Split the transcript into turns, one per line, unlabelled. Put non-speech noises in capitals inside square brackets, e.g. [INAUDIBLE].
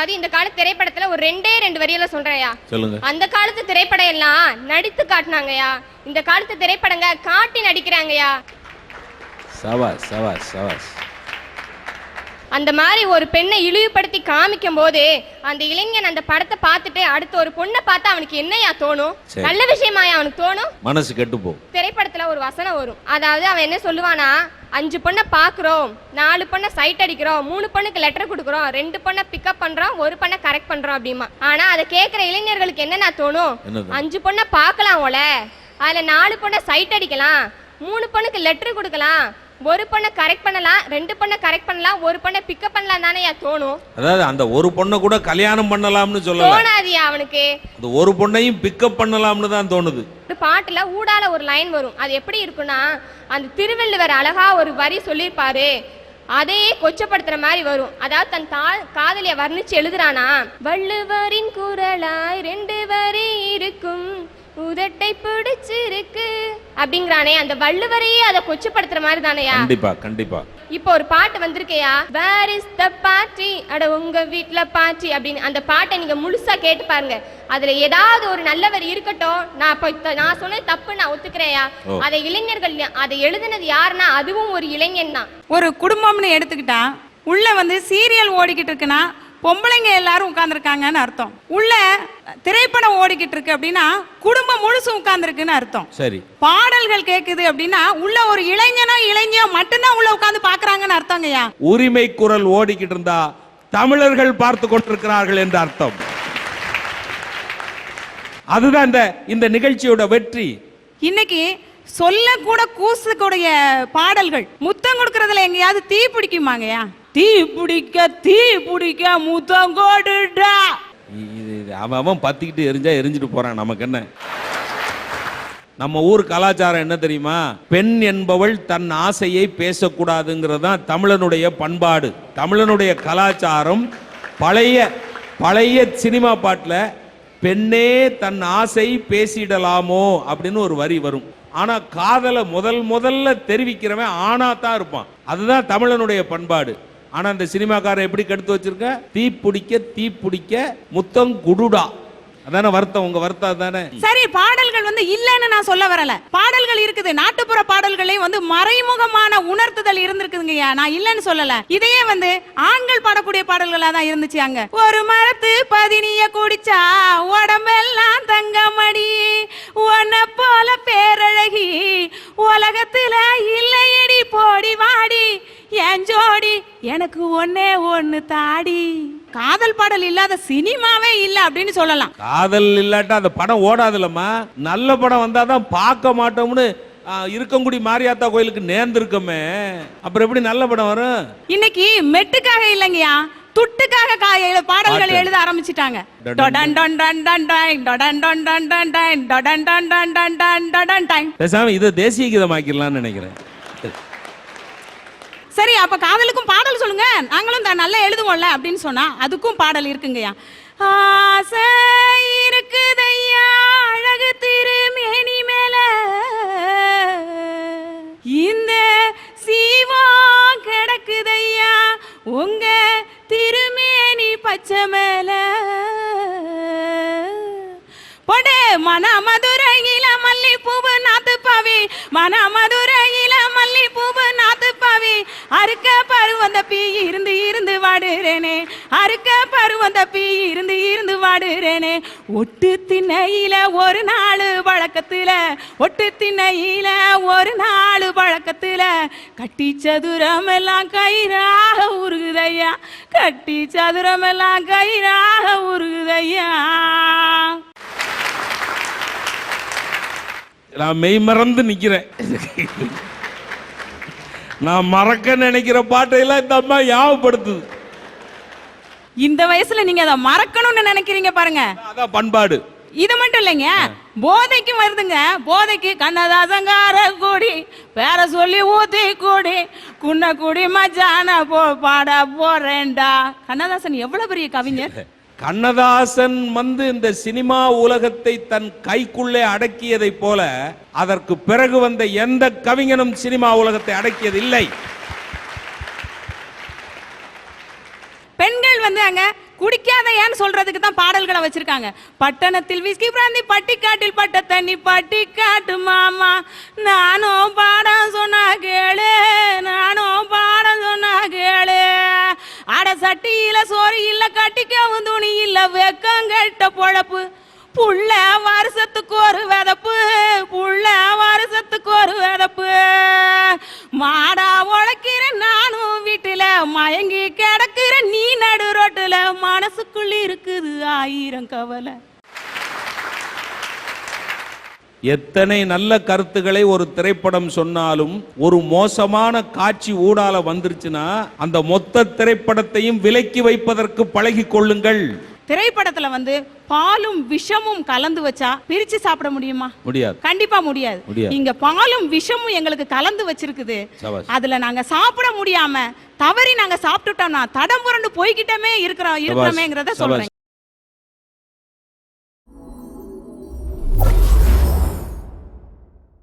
அதாவது இந்த கால திரைப்படத்துல ஒரு ரெண்டே ரெண்டு வரியில சொல்றேன்யா.
சொல்லுங்க.
அந்த காலத்து திரைப்படம் எல்லாம் நடித்து காட்டினாங்கயா. இந்த காலத்து திரைப்படங்க காட்டி நடிக்கிறாங்கயா.
சவாஸ் சவாஸ் சவாஸ்.
அந்த மாதிரி ஒரு பெண்ணை இழிவுபடுத்தி காமிக்கும் போது அந்த இளைஞன் அந்த படத்தை பார்த்துட்டு அடுத்த ஒரு பொண்ணை பார்த்தா அவனுக்கு என்னையா தோணும். நல்ல விஷயமாயா அவனுக்கு தோணும்?
மனசு கெட்டு போ.
திரைப்படத்துல ஒரு வசனம் வரும். அதாவது அவன் என்ன சொல்லுவானா அஞ்சு பொண்ணை பார்க்குறோம் நாலு பொண்ணை சைட் அடிக்கிறோம் மூணு பொண்ணுக்கு லெட்டர் கொடுக்குறோம் ரெண்டு பொண்ணை பிக்கப் பண்றோம் ஒரு பொண்ணை கரெக்ட் பண்றோம் அப்படிமா. ஆனா அதை கேட்குற இளைஞர்களுக்கு என்னென்ன தோணும்? அஞ்சு பொண்ணை பார்க்கலாம் ஓல அதுல நாலு பொண்ணை சைட் அடிக்கலாம் மூணு பொண்ணுக்கு லெட்டர் கொடுக்கலாம் ஒரு பொண்ணை கரெக்ட் பண்ணலாம் ரெண்டு பொண்ணை கரெக்ட் பண்ணலாம் ஒரு பொண்ணை பிக்கப் பண்ணலாம் தானே தோணும்.
அதாவது அந்த ஒரு பொண்ணை கூட கல்யாணம் பண்ணலாம்னு சொல்லல.
தோணாதியா அவனுக்கு.
அந்த ஒரு பொண்ணையும் பிக்கப் பண்ணலாம்னு தான் தோணுது.
ஒரு பாட்டுல ஊடால ஒரு லைன் வரும். அது எப்படி இருக்குன்னா அந்த திருவள்ளுவர் அழகா ஒரு வரி சொல்லியிருப்பாரு. அதையே கொச்சப்படுத்துற மாதிரி வரும். அதாவது தன் தா காதலிய வர்ணிச்சு எழுதுறானா வள்ளுவரின் குரலாய் ரெண்டு வரி இருக்கும் உதட்டை பிடிச்சிருக்கு அப்படிங்கிறானே. அந்த வள்ளுவரையே அதை கொச்சப்படுத்துற மாதிரி தானேயா?
கண்டிப்பா கண்டிப்பா.
இப்போ ஒரு பாட்டு வந்திருக்கையா? வேர் இஸ் த பார்ட்டி அட உங்க வீட்ல பார்ட்டி அப்படின்னு. அந்த பாட்டை நீங்க முழுசா கேட்டு பாருங்க. அதுல ஏதாவது ஒரு நல்லவர் இருக்கட்டும். நான் இப்போ நான் சொன்னது தப்பு நான் ஒத்துக்கிறேன்யா
ஓ.
அதை இளைஞர்கள் அதை எழுதுனது யாருன்னா அதுவும் ஒரு இளைஞன் தான்.
ஒரு குடும்பம்னு எடுத்துக்கிட்டா உள்ள வந்து சீரியல் ஓடிக்கிட்டு இருக்குன்னா பொம்பளைங்க எல்லாரும் உட்கார்ந்துருக்காங்கன்னு அர்த்தம். உள்ள திரைப்படம் ஓடிக்கிட்டு இருக்கு அப்படின்னா குடும்பம் முழுசும் உட்கார்ந்துருக்குன்னு அர்த்தம்.
சரி.
பாடல்கள் கேக்குது அப்படின்னா உள்ள ஒரு இளைஞனோ இளைஞோ மட்டும்தான் உள்ள உட்கார்ந்து பாக்குறாங்கன்னு அர்த்தங்கய்யா
உரிமை குரல் ஓடிக்கிட்டு இருந்தா தமிழர்கள் பார்த்து கொண்டிருக்கிறார்கள் என்று அர்த்தம். அதுதான் இந்த இந்த நிகழ்ச்சியோட வெற்றி.
இன்னைக்கு சொல்ல கூட கூசக்கூடிய பாடல்கள் முத்தம் கொடுக்கறதுல எங்கேயாவது தீ பிடிக்குமாங்கய்யா தீ பிடிக்க தீ பிடிக்க முத்தம் கொடுடா.
இது இது அவன் அவன் பத்திக்கிட்டு எரிஞ்சா எரிஞ்சிட்டு போறான் நமக்கு என்ன? நம்ம ஊர் கலாச்சாரம் என்ன தெரியுமா? பெண் என்பவள் தன் ஆசையை பேசக்கூடாதுங்கிறது தான் தமிழனுடைய பண்பாடு. தமிழனுடைய கலாச்சாரம் பழைய பழைய சினிமா பாட்டில் பெண்ணே தன் ஆசை பேசிடலாமோ அப்படின்னு ஒரு வரி வரும். ஆனா காதலை முதல் முதல்ல தெரிவிக்கிறவன் ஆணா தான் இருப்பான். அதுதான் தமிழனுடைய பண்பாடு. ஆனா இந்த சினிமாக்காரன் எப்படி கெடுத்து வச்சிருக்க? தீ பிடிக்க தீ பிடிக்க முத்தம் குடுடா. அதான வருத்தம் உங்க வருத்தம் தானே
சரி பாடல்கள் வந்து இல்லைன்னு நான் சொல்ல வரல. பாடல்கள் இருக்குது. நாட்டுப்புற பாடல்களையும் வந்து மறைமுகமான உணர்த்துதல் இருந்திருக்குதுங்கய்யா நான் இல்லைன்னு சொல்லல. இதையே வந்து ஆண்கள் பாடக்கூடிய பாடல்களா தான் இருந்துச்சு அங்க. ஒரு மரத்து பதினிய குடிச்சா உடம்பெல்லாம் எனக்கு ஒன்னே ஒன்னு தாடி காதல் பாடல் இல்லாத சினிமாவே இல்ல அப்படின்னு சொல்லலாம்
காதல் இல்லாட்டா அந்த படம் ஓடாதுலம்மா நல்ல படம் வந்தாதான் பார்க்க மாட்டோம்னு இருக்கங்குடி மாரியாத்தா கோயிலுக்கு நேர்ந்திருக்கோமே அப்புறம் எப்படி நல்ல படம் வரும்
இன்னைக்கு மெட்டுக்காக இல்லைங்கய்யா துட்டுக்காக பாடல்கள். எழுத ஆரம்பிச்சிட்டாங்க.
பேசாம இதை தேசிய கீதம் ஆக்கிடலாம்னு நினைக்கிறேன்
அப்ப காதலுக்கும் பாடல் சொல்லுங்க. நாங்களும் தான் நல்லா எழுதுவோம்ல அப்படின்னு சொன்னா அதுக்கும் பாடல் இருக்குங்கய்யா. ஆசை இருக்குதையா அழகு திருமேனி மேல. இந்த சீவா கிடக்குதையா உங்க திருமேனி பச்சை மேல. பொடே மன மதுரையில மல்லி பூவு நாத்து மன மது அறுக்க பருவந்த பீ இருந்து இருந்து வாடுறேனே. அறுக்க பருவந்த பீ இருந்து இருந்து வாடுறேனே. ஒட்டு திண்ணையில ஒரு நாள் வழக்கத்துல ஒட்டு திண்ணையில ஒரு நாள் வழக்கத்துல. கட்டி சதுரம் எல்லாம் கயிறாக உருகுதையா கட்டி சதுரம் எல்லாம் கயிறாக உருகுதையா.
நான் மெய் மறந்து நிக்கிறேன். நான் மறக்க நினைக்கிற பாட்டையெல்லாம் இந்த அம்மா ஞாபகப்படுத்துது.
இந்த வயசுல நீங்க அதை மறக்கணும்னு நினைக்கிறீங்க பாருங்க.
அதான் பண்பாடு.
இது மட்டும் இல்லைங்க. போதைக்கும் வருதுங்க போதைக்கு கண்ணதாசங்கார கூடி பேர சொல்லி ஊத்தி கூடி குன்ன குடி மச்சான போ பாட போறேன்டா. கண்ணதாசன் எவ்வளவு பெரிய கவிஞர்? [LAUGHS]
கண்ணதாசன் வந்து இந்த சினிமா உலகத்தை தன் கைக்குள்ளே அடக்கியதை போல அதற்கு பிறகு வந்த எந்த கவிஞனும் சினிமா உலகத்தை அடக்கியது இல்லை
பெண்கள் வந்து அங்க குடிக்காத ஏன்னு சொல்றதுக்கு தான் பாடல்களை வச்சிருக்காங்க. பட்டணத்தில் விஸ்கி பிராந்தி பட்டிக்காட்டில் பட்ட தண்ணி பட்டிக்காட்டு மாமா நானும் பாடம் கட்டிக்கவும் துணி இல்ல வெக்கம் கெட்ட பொழப்பு. புள்ள வருஷத்துக்கு ஒரு விதப்பு. புள்ள வருஷத்துக்கு ஒரு விதப்பு. மாடா உழைக்கிற நானும் வீட்டுல மயங்கி கிடக்குற நீ நடு ரோட்டுல. மனசுக்குள்ள இருக்குது ஆயிரம் கவலை.
எத்தனை நல்ல கருத்துக்களை ஒரு திரைப்படம் சொன்னாலும் ஒரு மோசமான காட்சி ஊடால வந்துருச்சுன்னா அந்த மொத்த திரைப்படத்தையும் விலக்கி வைப்பதற்கு பழகிக் கொள்ளுங்கள்
திரைப்படத்துல வந்து பாலும் விஷமும் கலந்து வச்சா பிரிச்சு சாப்பிட முடியுமா
முடியாது
கண்டிப்பா முடியாது. இங்க பாலும் விஷமும் எங்களுக்கு கலந்து வச்சிருக்குது. அதுல நாங்க சாப்பிட முடியாம தவறி நாங்க சாப்பிட்டுட்டோம்னா தடம் புரண்டு போய்கிட்டமே இருக்கிறோம் இருக்கிறோமேங்கிறத. சொல்றேன்